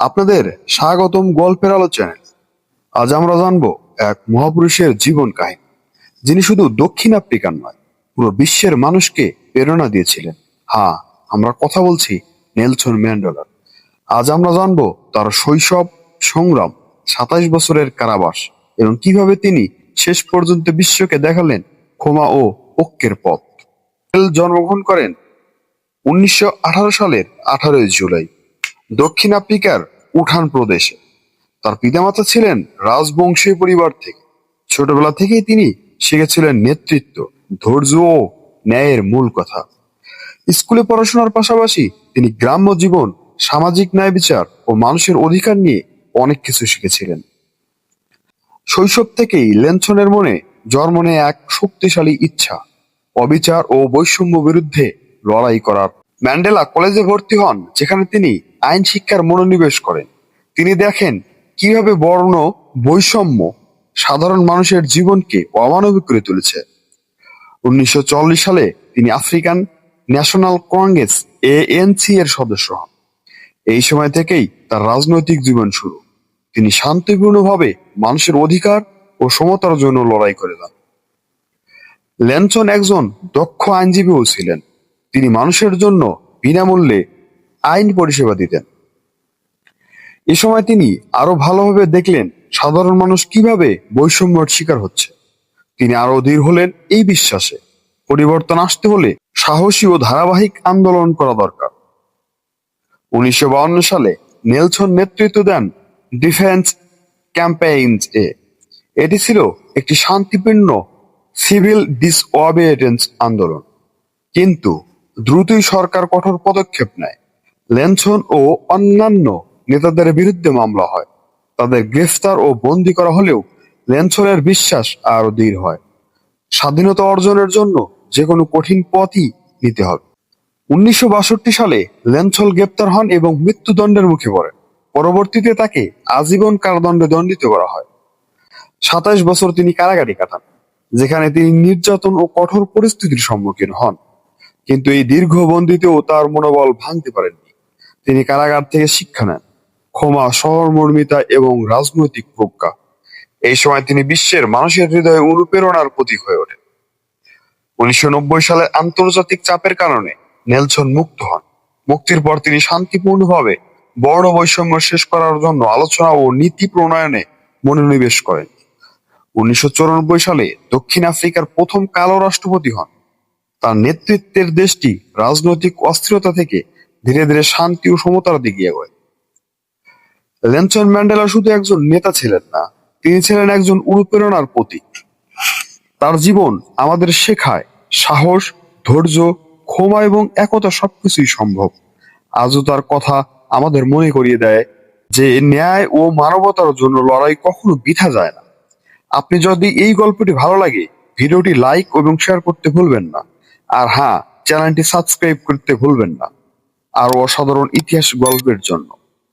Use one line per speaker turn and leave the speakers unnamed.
আপনাদের স্বাগতম গল্পের আলো চ্যানেল। আজ আমরা জানব এক মহাপুরুষের জীবন কাহিনী, যিনি শুধু দক্ষিণ আফ্রিকার নয়, পুরো বিশ্বের মানুষকে প্রেরণা দিয়েছিলেন। হ্যাঁ আমরা কথা বলছি নেলসন ম্যান্ডেলার। আজ আমরা জানব তার শৈশব, সংগ্রাম সাতাইশ বছরের কারাবাস এবং কীভাবে তিনি শেষ পর্যন্ত বিশ্বকে দেখালেন ক্ষমা ও ঐক্যের পথ। জন্মগ্রহণ করেন উনিশশো আঠারো সালের আঠারোই জুলাই। দক্ষিণ আফ্রিকার উঠান প্রদেশে। তার পিতামাতা ছিলেন রাজবংশীয় পরিবার থেকে। ছোটবেলা থেকেই তিনি শিখেছিলেন নেতৃত্ব, ধৈর্য ও ন্যায়ের মূল কথা। স্কুলে পড়াশোনার পাশাপাশি তিনি গ্রাম্য জীবন, সামাজিক ন্যায় বিচার ও মানুষের অধিকার নিয়ে অনেক কিছু শিখেছিলেন। শৈশব থেকেই লেনছনের মনে জন্ম নেয় এক শক্তিশালী ইচ্ছা, অবিচার ও বৈষম্য বিরুদ্ধে লড়াই করার ম্যান্ডেলা কলেজে ভর্তি হন, যেখানে তিনি আইন শিক্ষার মনোনিবেশ করেন। তিনি দেখেন কীভাবে বর্ণ, বৈষম্য সাধারণ মানুষের জীবনকে অমানবিক করে তুলেছে। উনিশশো সালে তিনি আফ্রিকান ন্যাশনাল কংগ্রেস এএনসি এর সদস্য হন। এই সময় থেকেই তার রাজনৈতিক জীবন শুরু। তিনি শান্তিপূর্ণভাবে মানুষের অধিকার ও সমতার জন্য লড়াই করে যান। ল্যানসন একজন দক্ষ আইনজীবীও ছিলেন। তিনি মানুষের জন্য বিনামূল্যে আইন পরিষেবা দিতেন। এ সময় তিনি আরও ভালোভাবে দেখলেন সাধারণ মানুষ কীভাবে বৈষম্যের শিকার হচ্ছে। তিনি আরও দৃঢ় হলেন এই বিশ্বাসে। পরিবর্তন আসতে হলে সাহসী ও ধারাবাহিক আন্দোলন করা দরকার। উনিশশো সালে নেলসন নেতৃত্ব দেন ডিফেন্স ক্যাম্পেইনস এ। এটি ছিল একটি শান্তিপূর্ণ সিভিল ডিসঅবিডিয়েন্স আন্দোলন। কিন্তু দ্রুতই সরকার কঠোর পদক্ষেপ নেয়। লেনসন ও অন্যান্য নেতাদের বিরুদ্ধে মামলা হয়। তাদের গ্রেফতার ও বন্দি করা হলেও লেনসনের বিশ্বাস আরও দৃঢ় হয়। স্বাধীনতা অর্জনের জন্য যে কোনো কঠিন পথই নিতে হবে। উনিশশো বাষট্টি সালে লেনসল গ্রেপ্তার হন এবং মৃত্যুদণ্ডের মুখে পড়েন পরবর্তীতে তাকে আজীবন কারাদণ্ডে দণ্ডিত করা হয়। সাতাশ বছর তিনি কারাগারি কাটান, যেখানে তিনি নির্যাতন ও কঠোর পরিস্থিতির সম্মুখীন হন। কিন্তু এই দীর্ঘ বন্দিতেও তার মনোবল ভাঙতে পারেননি। তিনি কারাগার থেকে শিক্ষা নেন। ক্ষমা, সহমর্মিতা এবং রাজনৈতিক প্রজ্ঞা। এই সময় তিনি বিশ্বের মানুষের হৃদয়ে অনুপ্রেরণার প্রতীক হয়ে ওঠেন। উনিশশো নব্বই সালে আন্তর্জাতিক চাপের কারণে নেলসন মুক্ত হন। মুক্তির পর তিনি শান্তিপূর্ণভাবে বর্ণ বৈষম্য শেষ করার জন্য আলোচনা ও নীতি প্রণয়নে মনোনিবেশ করেন। উনিশশো চুরানব্বই সালে দক্ষিণ আফ্রিকার প্রথম কালো রাষ্ট্রপতি হন। তার নেতৃত্বের দেশটি রাজনৈতিক অস্থিরতা থেকে ধীরে ধীরে শান্তি ও সমতার দিকে এগোয়। লেনসন ম্যান্ডেলা শুধু একজন নেতা ছিলেন না, তিনি ছিলেন একজন অনুপ্রেরণার প্রতীক। তার জীবন আমাদের শেখায় সাহস, ধৈর্য, ক্ষমা এবং একতা সবকিছুই সম্ভব। আজও তার কথা আমাদের মনে করিয়ে দেয় যে, ন্যায় ও মানবতার জন্য লড়াই কখনো বৃথা যায় না। আপনি যদি এই গল্পটি ভালো লাগে, ভিডিওটি লাইক এবং শেয়ার করতে ভুলবেন না। আর হ্যাঁ চ্যানেলটি সাবস্ক্রাইব করতে ভুলবেন না। আর অসাধারণ ইতিহাস গল্পের জন্য।